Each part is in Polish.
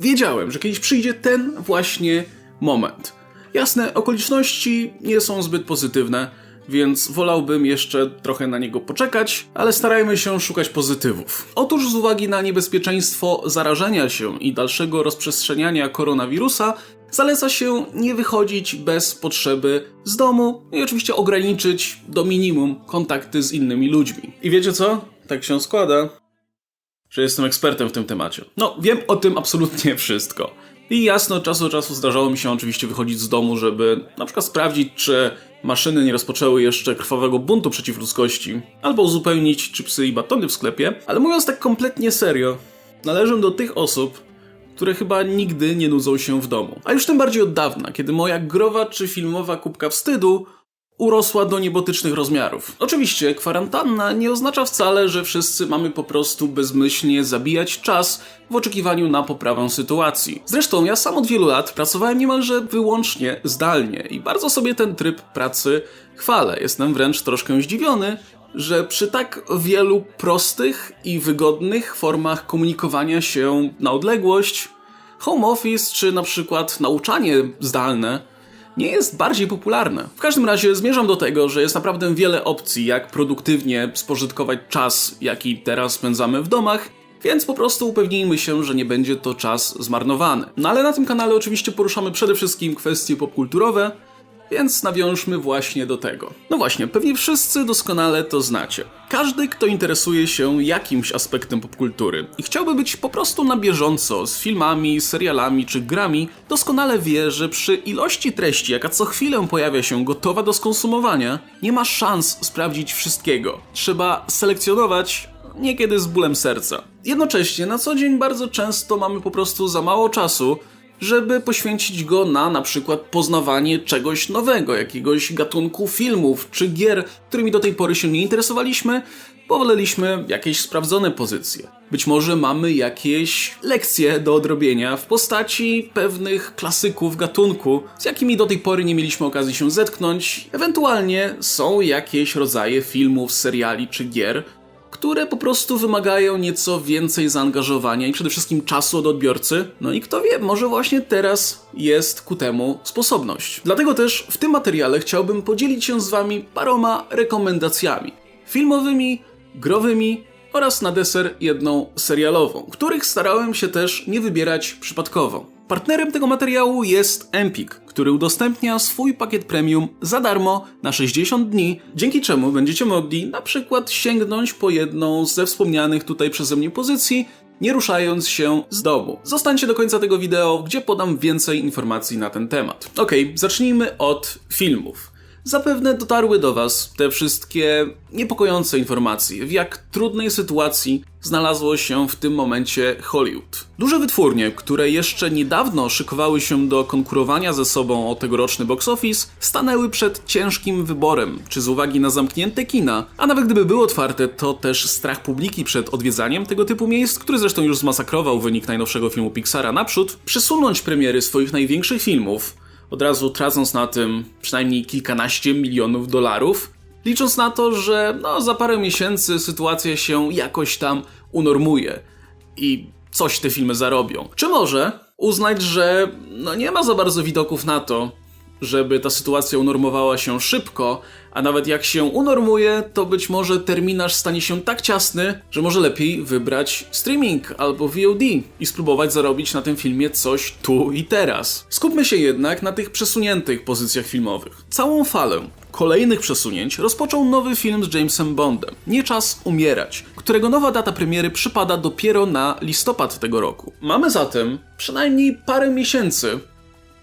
wiedziałem, że kiedyś przyjdzie ten właśnie moment. Jasne, okoliczności nie są zbyt pozytywne, więc wolałbym jeszcze trochę na niego poczekać, ale starajmy się szukać pozytywów. Otóż z uwagi na niebezpieczeństwo zarażenia się i dalszego rozprzestrzeniania koronawirusa, zaleca się nie wychodzić bez potrzeby z domu i oczywiście ograniczyć do minimum kontakty z innymi ludźmi. I wiecie co? Tak się składa, że jestem ekspertem w tym temacie. No, wiem o tym absolutnie wszystko. I jasno, czas od czasu zdarzało mi się oczywiście wychodzić z domu, żeby na przykład sprawdzić, czy maszyny nie rozpoczęły jeszcze krwawego buntu przeciw ludzkości, albo uzupełnić chipsy i batony w sklepie, ale mówiąc tak kompletnie serio, należę do tych osób, które chyba nigdy nie nudzą się w domu. A już tym bardziej od dawna, kiedy moja growa czy filmowa kubka wstydu urosła do niebotycznych rozmiarów. Oczywiście, kwarantanna nie oznacza wcale, że wszyscy mamy po prostu bezmyślnie zabijać czas w oczekiwaniu na poprawę sytuacji. Zresztą ja sam od wielu lat pracowałem niemalże wyłącznie zdalnie i bardzo sobie ten tryb pracy chwalę. Jestem wręcz troszkę zdziwiony, że przy tak wielu prostych i wygodnych formach komunikowania się na odległość, home office czy na przykład nauczanie zdalne nie jest bardziej popularne. W każdym razie zmierzam do tego, że jest naprawdę wiele opcji, jak produktywnie spożytkować czas, jaki teraz spędzamy w domach, więc po prostu upewnijmy się, że nie będzie to czas zmarnowany. No ale na tym kanale oczywiście poruszamy przede wszystkim kwestie popkulturowe, więc nawiążmy właśnie do tego. No właśnie, pewnie wszyscy doskonale to znacie. Każdy, kto interesuje się jakimś aspektem popkultury i chciałby być po prostu na bieżąco z filmami, serialami czy grami, doskonale wie, że przy ilości treści, jaka co chwilę pojawia się gotowa do skonsumowania, nie ma szans sprawdzić wszystkiego. Trzeba selekcjonować niekiedy z bólem serca. Jednocześnie na co dzień bardzo często mamy po prostu za mało czasu, żeby poświęcić go na na przykład poznawanie czegoś nowego, jakiegoś gatunku filmów czy gier, którymi do tej pory się nie interesowaliśmy, bo woleliśmy jakieś sprawdzone pozycje. Być może mamy jakieś lekcje do odrobienia w postaci pewnych klasyków gatunku, z jakimi do tej pory nie mieliśmy okazji się zetknąć. Ewentualnie są jakieś rodzaje filmów, seriali czy gier, które po prostu wymagają nieco więcej zaangażowania i przede wszystkim czasu od odbiorcy. No i kto wie, może właśnie teraz jest ku temu sposobność. Dlatego też w tym materiale chciałbym podzielić się z Wami paroma rekomendacjami filmowymi, growymi oraz na deser jedną serialową, których starałem się też nie wybierać przypadkowo. Partnerem tego materiału jest Empik, który udostępnia swój pakiet premium za darmo na 60 dni, dzięki czemu będziecie mogli na przykład sięgnąć po jedną ze wspomnianych tutaj przeze mnie pozycji, nie ruszając się z domu. Zostańcie do końca tego wideo, gdzie podam więcej informacji na ten temat. Ok, zacznijmy od filmów. Zapewne dotarły do Was te wszystkie niepokojące informacje, w jak trudnej sytuacji znalazło się w tym momencie Hollywood. Duże wytwórnie, które jeszcze niedawno szykowały się do konkurowania ze sobą o tegoroczny box office, stanęły przed ciężkim wyborem, czy z uwagi na zamknięte kina, a nawet gdyby były otwarte, to też strach publiki przed odwiedzaniem tego typu miejsc, który zresztą już zmasakrował wynik najnowszego filmu Pixara naprzód, przesunąć premiery swoich największych filmów, od razu tracąc na tym przynajmniej kilkanaście milionów dolarów, licząc na to, że no, za parę miesięcy sytuacja się jakoś tam unormuje i coś te filmy zarobią. Czy może uznać, że no, nie ma za bardzo widoków na to, żeby ta sytuacja unormowała się szybko, a nawet jak się unormuje, to być może terminarz stanie się tak ciasny, że może lepiej wybrać streaming albo VOD i spróbować zarobić na tym filmie coś tu i teraz. Skupmy się jednak na tych przesuniętych pozycjach filmowych. Całą falę kolejnych przesunięć rozpoczął nowy film z Jamesem Bondem. Nie czas umierać, którego nowa data premiery przypada dopiero na listopad tego roku. Mamy zatem przynajmniej parę miesięcy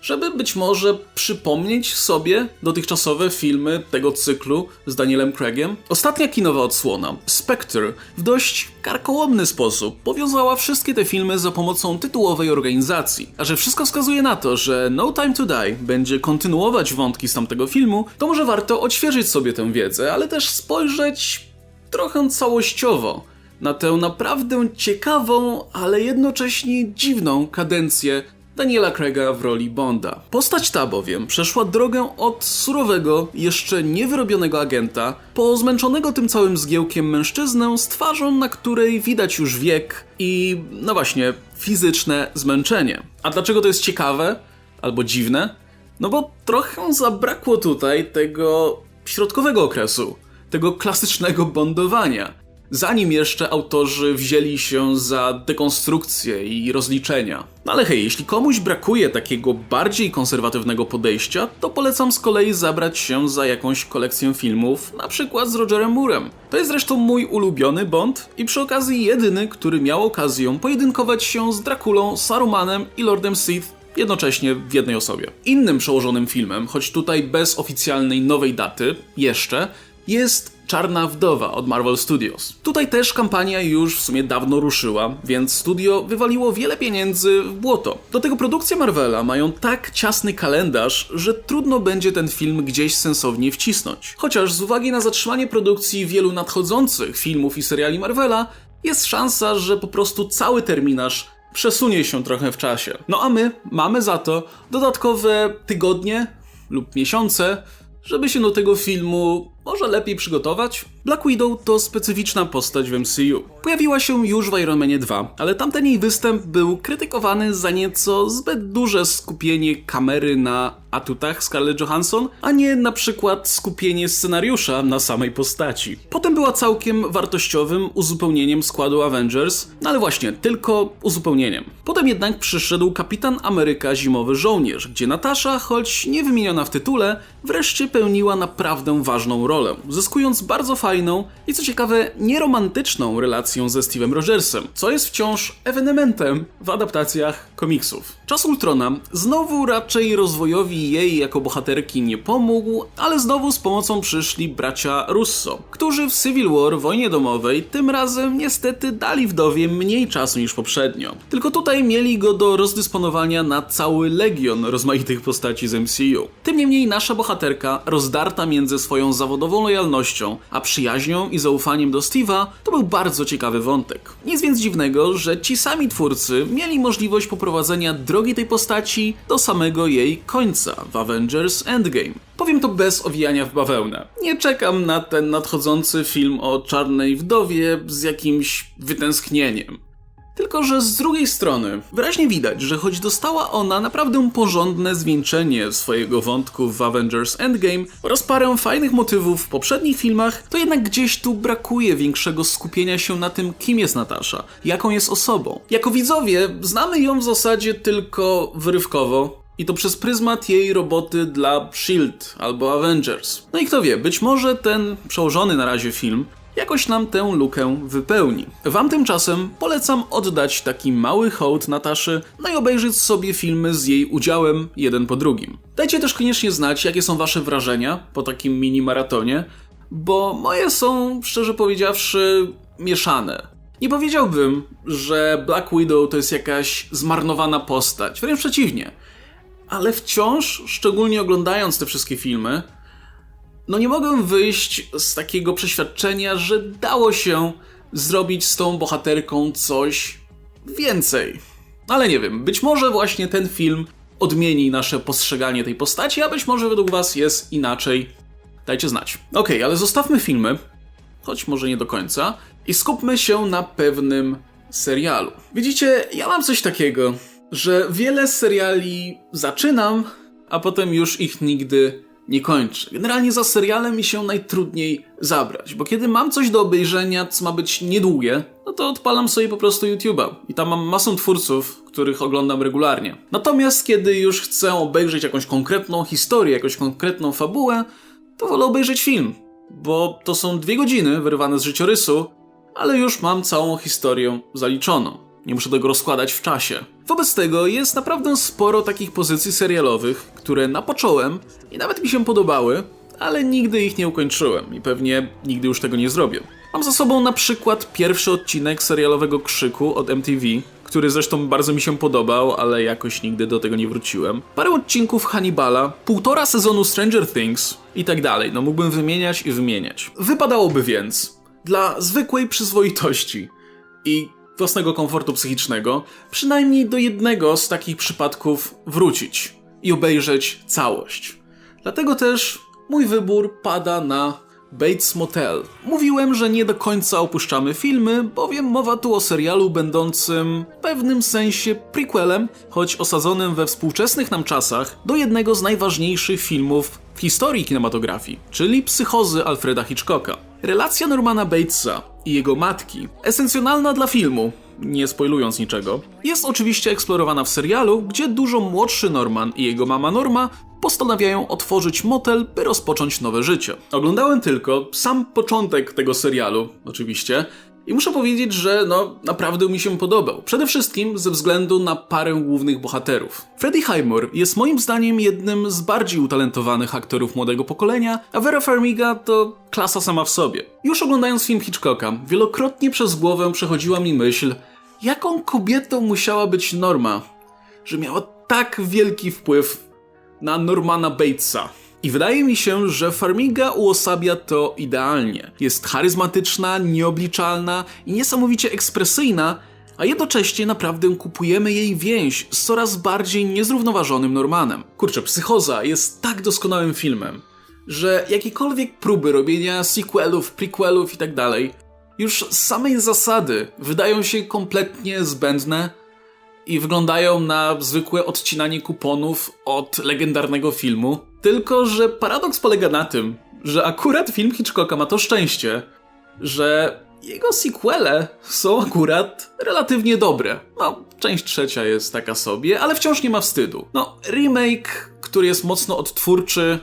żeby być może przypomnieć sobie dotychczasowe filmy tego cyklu z Danielem Craigiem. Ostatnia kinowa odsłona, Spectre, w dość karkołomny sposób powiązała wszystkie te filmy za pomocą tytułowej organizacji. A że wszystko wskazuje na to, że No Time to Die będzie kontynuować wątki z tamtego filmu, to może warto odświeżyć sobie tę wiedzę, ale też spojrzeć trochę całościowo na tę naprawdę ciekawą, ale jednocześnie dziwną kadencję Daniela Craiga w roli Bonda. Postać ta bowiem przeszła drogę od surowego, jeszcze niewyrobionego agenta, po zmęczonego tym całym zgiełkiem mężczyznę z twarzą, na której widać już wiek i, no właśnie, fizyczne zmęczenie. A dlaczego to jest ciekawe albo dziwne? No bo trochę zabrakło tutaj tego środkowego okresu, tego klasycznego bondowania zanim jeszcze autorzy wzięli się za dekonstrukcję i rozliczenia. No ale hej, jeśli komuś brakuje takiego bardziej konserwatywnego podejścia, to polecam z kolei zabrać się za jakąś kolekcję filmów, na przykład z Rogerem Moorem. To jest zresztą mój ulubiony Bond i przy okazji jedyny, który miał okazję pojedynkować się z Drakulą, Sarumanem i Lordem Sith jednocześnie w jednej osobie. Innym przełożonym filmem, choć tutaj bez oficjalnej nowej daty, jeszcze, jest Czarna Wdowa od Marvel Studios. Tutaj też kampania już w sumie dawno ruszyła, więc studio wywaliło wiele pieniędzy w błoto. Do tego produkcje Marvela mają tak ciasny kalendarz, że trudno będzie ten film gdzieś sensownie wcisnąć. Chociaż z uwagi na zatrzymanie produkcji wielu nadchodzących filmów i seriali Marvela, jest szansa, że po prostu cały terminarz przesunie się trochę w czasie. No a my mamy za to dodatkowe tygodnie lub miesiące, żeby się do tego filmu może lepiej przygotować? Black Widow to specyficzna postać w MCU. Pojawiła się już w Iron Manie 2, ale tamten jej występ był krytykowany za nieco zbyt duże skupienie kamery na atutach Scarlett Johansson, a nie na przykład skupienie scenariusza na samej postaci. Potem była całkiem wartościowym uzupełnieniem składu Avengers, no ale właśnie, tylko uzupełnieniem. Potem jednak przyszedł Kapitan Ameryka Zimowy Żołnierz, gdzie Natasza, choć nie wymieniona w tytule, wreszcie pełniła naprawdę ważną rolę, zyskując bardzo fajną i co ciekawe, nieromantyczną relację ze Steve'em Rogersem, co jest wciąż ewenementem w adaptacjach komiksów. Czas Ultrona znowu raczej rozwojowi jej jako bohaterki nie pomógł, ale znowu z pomocą przyszli bracia Russo, którzy w Civil War, wojnie domowej, tym razem niestety dali wdowie mniej czasu niż poprzednio. Tylko tutaj mieli go do rozdysponowania na cały legion rozmaitych postaci z MCU. Tym niemniej nasza bohaterka, rozdarta między swoją zawodową lojalnością, a przyjaźnią i zaufaniem do Steve'a, to był bardzo ciekawy wątek. Nic więc dziwnego, że ci sami twórcy mieli możliwość poprowadzenia drogi tej postaci do samego jej końca w Avengers Endgame. Powiem to bez owijania w bawełnę. Nie czekam na ten nadchodzący film o czarnej wdowie z jakimś wytęsknieniem. Tylko, że z drugiej strony wyraźnie widać, że choć dostała ona naprawdę porządne zwieńczenie swojego wątku w Avengers Endgame oraz parę fajnych motywów w poprzednich filmach, to jednak gdzieś tu brakuje większego skupienia się na tym, kim jest Natasza, jaką jest osobą. Jako widzowie znamy ją w zasadzie tylko wyrywkowo, i to przez pryzmat jej roboty dla Shield albo Avengers. No i kto wie, być może ten przełożony na razie film jakoś nam tę lukę wypełni. Wam tymczasem polecam oddać taki mały hołd Nataszy, no i obejrzeć sobie filmy z jej udziałem jeden po drugim. Dajcie też koniecznie znać, jakie są wasze wrażenia po takim mini maratonie, bo moje są, szczerze powiedziawszy, mieszane. Nie powiedziałbym, że Black Widow to jest jakaś zmarnowana postać, wręcz przeciwnie. Ale wciąż, szczególnie oglądając te wszystkie filmy, no nie mogę wyjść z takiego przeświadczenia, że dało się zrobić z tą bohaterką coś więcej. Ale nie wiem, być może właśnie ten film odmieni nasze postrzeganie tej postaci, a być może według Was jest inaczej. Dajcie znać. Ok, ale zostawmy filmy, choć może nie do końca, i skupmy się na pewnym serialu. Widzicie, ja mam coś takiego, że wiele seriali zaczynam, a potem już ich nigdy nie kończę. Generalnie za serialem mi się najtrudniej zabrać, bo kiedy mam coś do obejrzenia, co ma być niedługie, no to odpalam sobie po prostu YouTube'a i tam mam masę twórców, których oglądam regularnie. Natomiast kiedy już chcę obejrzeć jakąś konkretną historię, jakąś konkretną fabułę, to wolę obejrzeć film, bo to są dwie godziny wyrwane z życiorysu, ale już mam całą historię zaliczoną. Nie muszę tego rozkładać w czasie. Wobec tego jest naprawdę sporo takich pozycji serialowych, które napocząłem i nawet mi się podobały, ale nigdy ich nie ukończyłem i pewnie nigdy już tego nie zrobię. Mam za sobą na przykład pierwszy odcinek serialowego Krzyku od MTV, który zresztą bardzo mi się podobał, ale jakoś nigdy do tego nie wróciłem. Parę odcinków Hannibala, półtora sezonu Stranger Things i tak dalej. No mógłbym wymieniać i wymieniać. Wypadałoby więc dla zwykłej przyzwoitości i własnego komfortu psychicznego, przynajmniej do jednego z takich przypadków wrócić i obejrzeć całość. Dlatego też mój wybór pada na Bates Motel. Mówiłem, że nie do końca opuszczamy filmy, bowiem mowa tu o serialu będącym w pewnym sensie prequelem, choć osadzonym we współczesnych nam czasach, do jednego z najważniejszych filmów w historii kinematografii, czyli Psychozy Alfreda Hitchcocka. Relacja Normana Batesa i jego matki, esencjonalna dla filmu, nie spoilując niczego, jest oczywiście eksplorowana w serialu, gdzie dużo młodszy Norman i jego mama Norma postanawiają otworzyć motel, by rozpocząć nowe życie. Oglądałem tylko sam początek tego serialu, oczywiście, i muszę powiedzieć, że no naprawdę mi się podobał. Przede wszystkim ze względu na parę głównych bohaterów. Freddie Highmore jest moim zdaniem jednym z bardziej utalentowanych aktorów młodego pokolenia, a Vera Farmiga to klasa sama w sobie. Już oglądając film Hitchcocka, wielokrotnie przez głowę przechodziła mi myśl, jaką kobietą musiała być Norma, że miała tak wielki wpływ na Normana Batesa. I wydaje mi się, że Farmiga uosabia to idealnie. Jest charyzmatyczna, nieobliczalna i niesamowicie ekspresyjna, a jednocześnie naprawdę kupujemy jej więź z coraz bardziej niezrównoważonym Normanem. Kurczę, Psychoza jest tak doskonałym filmem, że jakiekolwiek próby robienia sequelów, prequelów itd. Tak już z samej zasady wydają się kompletnie zbędne i wyglądają na zwykłe odcinanie kuponów od legendarnego filmu. Tylko, że paradoks polega na tym, że akurat film Hitchcocka ma to szczęście, że jego sequele są akurat relatywnie dobre. No, część trzecia jest taka sobie, ale wciąż nie ma wstydu. No, remake, który jest mocno odtwórczy,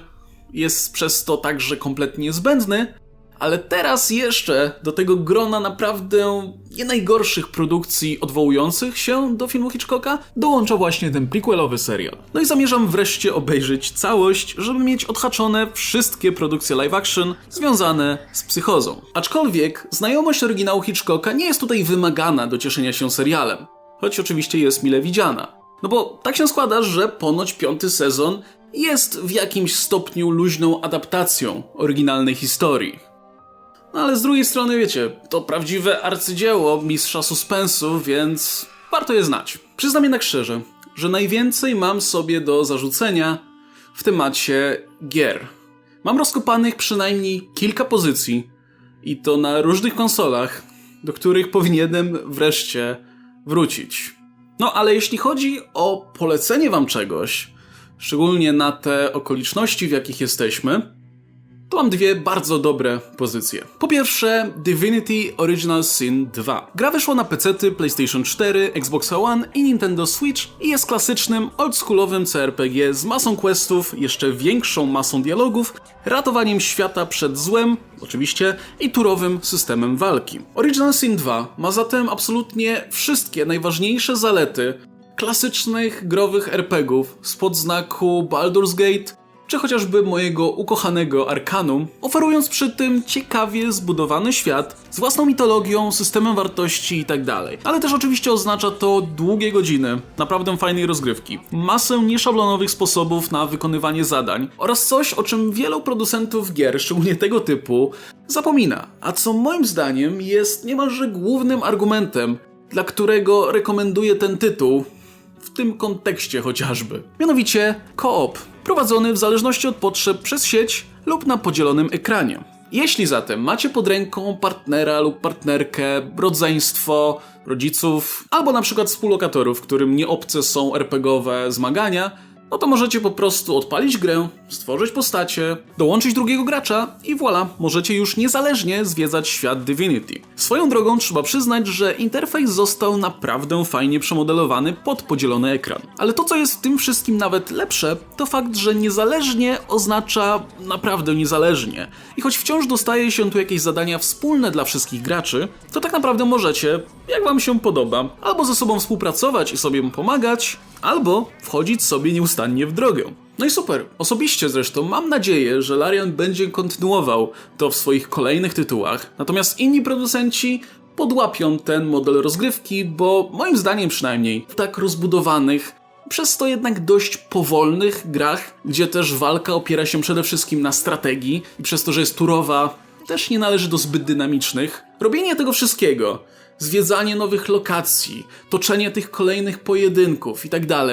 jest przez to także kompletnie zbędny, ale teraz jeszcze do tego grona naprawdę nie najgorszych produkcji odwołujących się do filmu Hitchcocka dołącza właśnie ten prequelowy serial. No i zamierzam wreszcie obejrzeć całość, żeby mieć odhaczone wszystkie produkcje live action związane z psychozą. Aczkolwiek znajomość oryginału Hitchcocka nie jest tutaj wymagana do cieszenia się serialem, choć oczywiście jest mile widziana. No bo tak się składa, że ponoć piąty sezon jest w jakimś stopniu luźną adaptacją oryginalnej historii. No ale z drugiej strony, wiecie, to prawdziwe arcydzieło mistrza suspensu, więc warto je znać. Przyznam jednak szczerze, że najwięcej mam sobie do zarzucenia w temacie gier. Mam rozkopanych przynajmniej kilka pozycji i to na różnych konsolach, do których powinienem wreszcie wrócić. No ale jeśli chodzi o polecenie wam czegoś, szczególnie na te okoliczności, w jakich jesteśmy, to mam dwie bardzo dobre pozycje. Po pierwsze, Divinity Original Sin 2. Gra wyszła na PC, PlayStation 4, Xbox One i Nintendo Switch i jest klasycznym, oldschoolowym CRPG z masą questów, jeszcze większą masą dialogów, ratowaniem świata przed złem, oczywiście, i turowym systemem walki. Original Sin 2 ma zatem absolutnie wszystkie najważniejsze zalety klasycznych growych RPGów spod znaku Baldur's Gate, czy chociażby mojego ukochanego Arkanum, oferując przy tym ciekawie zbudowany świat z własną mitologią, systemem wartości itd. Tak Ale też oczywiście oznacza to długie godziny, naprawdę fajnej rozgrywki, masę nieszablonowych sposobów na wykonywanie zadań oraz coś, o czym wielu producentów gier, szczególnie tego typu, zapomina, a co moim zdaniem jest niemalże głównym argumentem, dla którego rekomenduję ten tytuł, w tym kontekście chociażby. Mianowicie koop prowadzony w zależności od potrzeb przez sieć lub na podzielonym ekranie. Jeśli zatem macie pod ręką partnera lub partnerkę, rodzeństwo, rodziców, albo na przykład współlokatorów, którym nie obce są RPGowe zmagania, no to możecie po prostu odpalić grę, stworzyć postacie, dołączyć drugiego gracza i voilà, możecie już niezależnie zwiedzać świat Divinity. Swoją drogą trzeba przyznać, że interfejs został naprawdę fajnie przemodelowany pod podzielony ekran. Ale to, co jest w tym wszystkim nawet lepsze, to fakt, że niezależnie oznacza naprawdę niezależnie. I choć wciąż dostaje się tu jakieś zadania wspólne dla wszystkich graczy, to tak naprawdę możecie, jak wam się podoba, albo ze sobą współpracować i sobie pomagać, albo wchodzić sobie nieustannie w drogę. No i super. Osobiście zresztą mam nadzieję, że Larian będzie kontynuował to w swoich kolejnych tytułach, natomiast inni producenci podłapią ten model rozgrywki, bo moim zdaniem przynajmniej w tak rozbudowanych, przez to jednak dość powolnych grach, gdzie też walka opiera się przede wszystkim na strategii i przez to, że jest turowa, też nie należy do zbyt dynamicznych. Robienie tego wszystkiego zwiedzanie nowych lokacji, toczenie tych kolejnych pojedynków itd.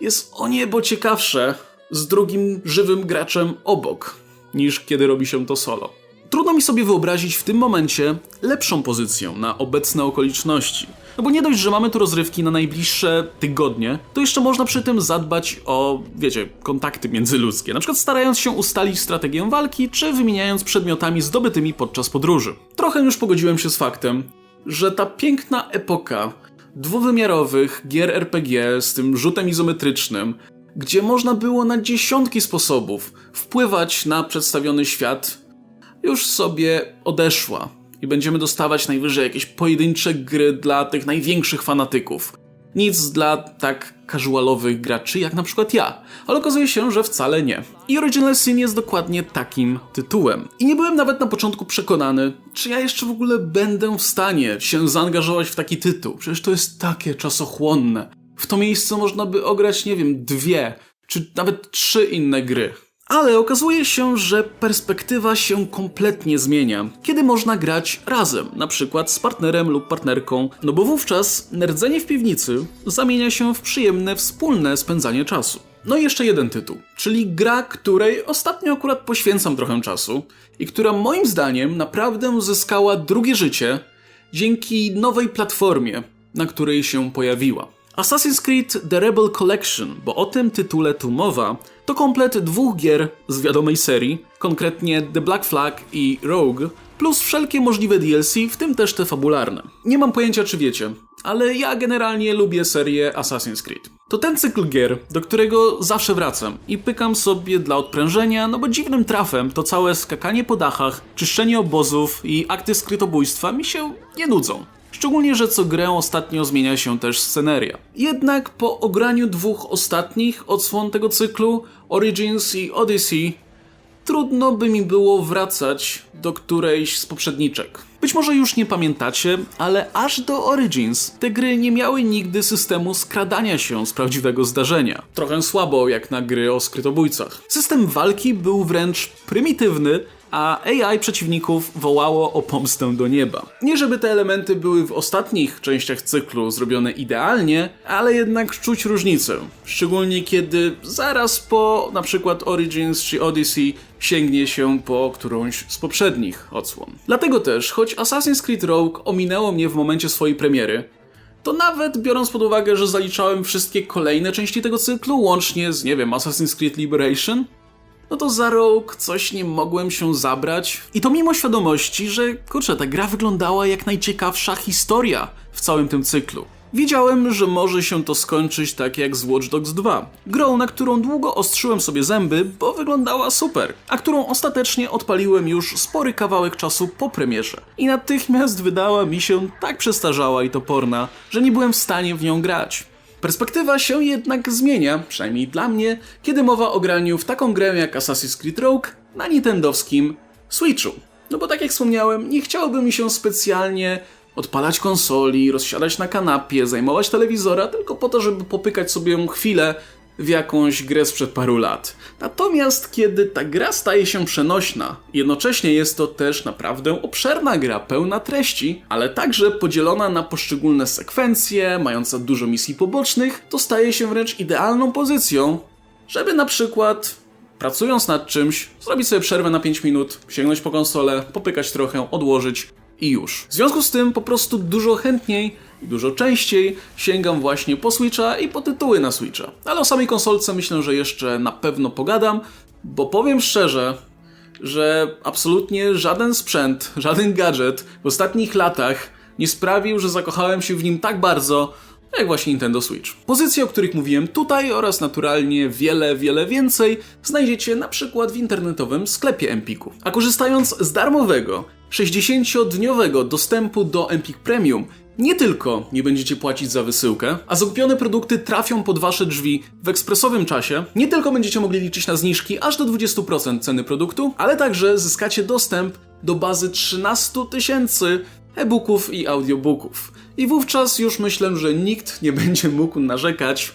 jest o niebo ciekawsze z drugim żywym graczem obok, niż kiedy robi się to solo. Trudno mi sobie wyobrazić w tym momencie lepszą pozycję na obecne okoliczności. No bo nie dość, że mamy tu rozrywki na najbliższe tygodnie, to jeszcze można przy tym zadbać o, wiecie, kontakty międzyludzkie. Na przykład starając się ustalić strategię walki, czy wymieniając przedmiotami zdobytymi podczas podróży. Trochę już pogodziłem się z faktem, że ta piękna epoka dwuwymiarowych gier RPG z tym rzutem izometrycznym, gdzie można było na dziesiątki sposobów wpływać na przedstawiony świat, już sobie odeszła i będziemy dostawać najwyżej jakieś pojedyncze gry dla tych największych fanatyków. Nic dla tak casualowych graczy jak na przykład ja, ale okazuje się, że wcale nie. I Original Sin jest dokładnie takim tytułem. I nie byłem nawet na początku przekonany, czy ja jeszcze w ogóle będę w stanie się zaangażować w taki tytuł. Przecież to jest takie czasochłonne. W to miejsce można by ograć, nie wiem, dwie, czy nawet trzy inne gry. Ale okazuje się, że perspektywa się kompletnie zmienia, kiedy można grać razem, na przykład z partnerem lub partnerką, no bo wówczas nerdzenie w piwnicy zamienia się w przyjemne wspólne spędzanie czasu. No i jeszcze jeden tytuł, czyli gra, której ostatnio akurat poświęcam trochę czasu i która moim zdaniem naprawdę uzyskała drugie życie dzięki nowej platformie, na której się pojawiła. Assassin's Creed The Rebel Collection, bo o tym tytule tu mowa, to komplet dwóch gier z wiadomej serii, konkretnie The Black Flag i Rogue, plus wszelkie możliwe DLC, w tym też te fabularne. Nie mam pojęcia czy wiecie, ale ja generalnie lubię serię Assassin's Creed. To ten cykl gier, do którego zawsze wracam i pykam sobie dla odprężenia, no bo dziwnym trafem to całe skakanie po dachach, czyszczenie obozów i akty skrytobójstwa mi się nie nudzą. Szczególnie, że co grę ostatnio zmienia się też sceneria. Jednak po ograniu dwóch ostatnich odsłon tego cyklu, Origins i Odyssey, trudno by mi było wracać do którejś z poprzedniczek. Być może już nie pamiętacie, ale aż do Origins te gry nie miały nigdy systemu skradania się z prawdziwego zdarzenia. Trochę słabo jak na gry o skrytobójcach. System walki był wręcz prymitywny, a AI przeciwników wołało o pomstę do nieba. Nie żeby te elementy były w ostatnich częściach cyklu zrobione idealnie, ale jednak czuć różnicę. Szczególnie kiedy zaraz po na przykład Origins czy Odyssey sięgnie się po którąś z poprzednich odsłon. Dlatego też, choć Assassin's Creed Rogue ominęło mnie w momencie swojej premiery, to nawet biorąc pod uwagę, że zaliczałem wszystkie kolejne części tego cyklu, łącznie z, nie wiem, Assassin's Creed Liberation, no to za rok coś nie mogłem się zabrać. I to mimo świadomości, że kurczę, ta gra wyglądała jak najciekawsza historia w całym tym cyklu. Wiedziałem, że może się to skończyć tak jak z Watch Dogs 2. Grą, na którą długo ostrzyłem sobie zęby, bo wyglądała super, a którą ostatecznie odpaliłem już spory kawałek czasu po premierze. I natychmiast wydała mi się tak przestarzała i toporna, że nie byłem w stanie w nią grać. Perspektywa się jednak zmienia, przynajmniej dla mnie, kiedy mowa o graniu w taką grę jak Assassin's Creed Rogue na nintendowskim Switchu. No bo tak jak wspomniałem, nie chciałoby mi się specjalnie odpalać konsoli, rozsiadać na kanapie, zajmować telewizora, tylko po to, żeby popykać sobie chwilę w jakąś grę sprzed paru lat. Natomiast kiedy ta gra staje się przenośna, jednocześnie jest to też naprawdę obszerna gra, pełna treści, ale także podzielona na poszczególne sekwencje, mająca dużo misji pobocznych, to staje się wręcz idealną pozycją, żeby na przykład pracując nad czymś, zrobić sobie przerwę na 5 minut, sięgnąć po konsolę, popykać trochę, odłożyć i już. W związku z tym po prostu dużo chętniej i dużo częściej sięgam właśnie po Switcha i po tytuły na Switcha. Ale o samej konsolce myślę, że jeszcze na pewno pogadam, bo powiem szczerze, że absolutnie żaden sprzęt, żaden gadżet w ostatnich latach nie sprawił, że zakochałem się w nim tak bardzo, jak właśnie Nintendo Switch. Pozycje, o których mówiłem tutaj oraz naturalnie wiele, wiele więcej znajdziecie na przykład w internetowym sklepie Empiku. A korzystając z darmowego 60-dniowego dostępu do Empik Premium nie tylko nie będziecie płacić za wysyłkę, a zakupione produkty trafią pod wasze drzwi w ekspresowym czasie, nie tylko będziecie mogli liczyć na zniżki aż do 20% ceny produktu, ale także zyskacie dostęp do bazy 13 tysięcy e-booków i audiobooków. I wówczas już myślę, że nikt nie będzie mógł narzekać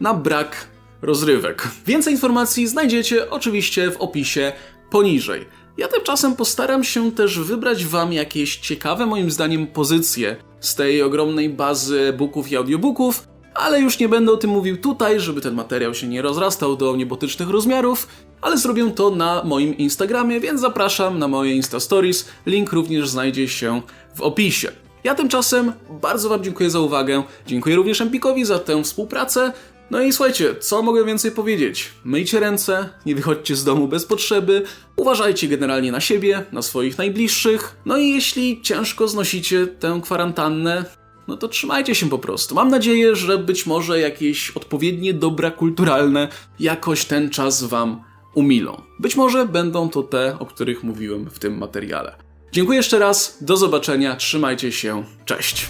na brak rozrywek. Więcej informacji znajdziecie oczywiście w opisie poniżej. Ja tymczasem postaram się też wybrać Wam jakieś ciekawe moim zdaniem pozycje z tej ogromnej bazy e-booków i audiobooków, ale już nie będę o tym mówił tutaj, żeby ten materiał się nie rozrastał do niebotycznych rozmiarów, ale zrobię to na moim Instagramie, więc zapraszam na moje Insta Stories. Link również znajdzie się w opisie. Ja tymczasem bardzo Wam dziękuję za uwagę. Dziękuję również Empikowi za tę współpracę. No i słuchajcie, co mogę więcej powiedzieć? Myjcie ręce, nie wychodźcie z domu bez potrzeby, uważajcie generalnie na siebie, na swoich najbliższych. No i jeśli ciężko znosicie tę kwarantannę, no to trzymajcie się po prostu. Mam nadzieję, że być może jakieś odpowiednie dobra kulturalne jakoś ten czas Wam umilą. Być może będą to te, o których mówiłem w tym materiale. Dziękuję jeszcze raz, do zobaczenia, trzymajcie się, cześć.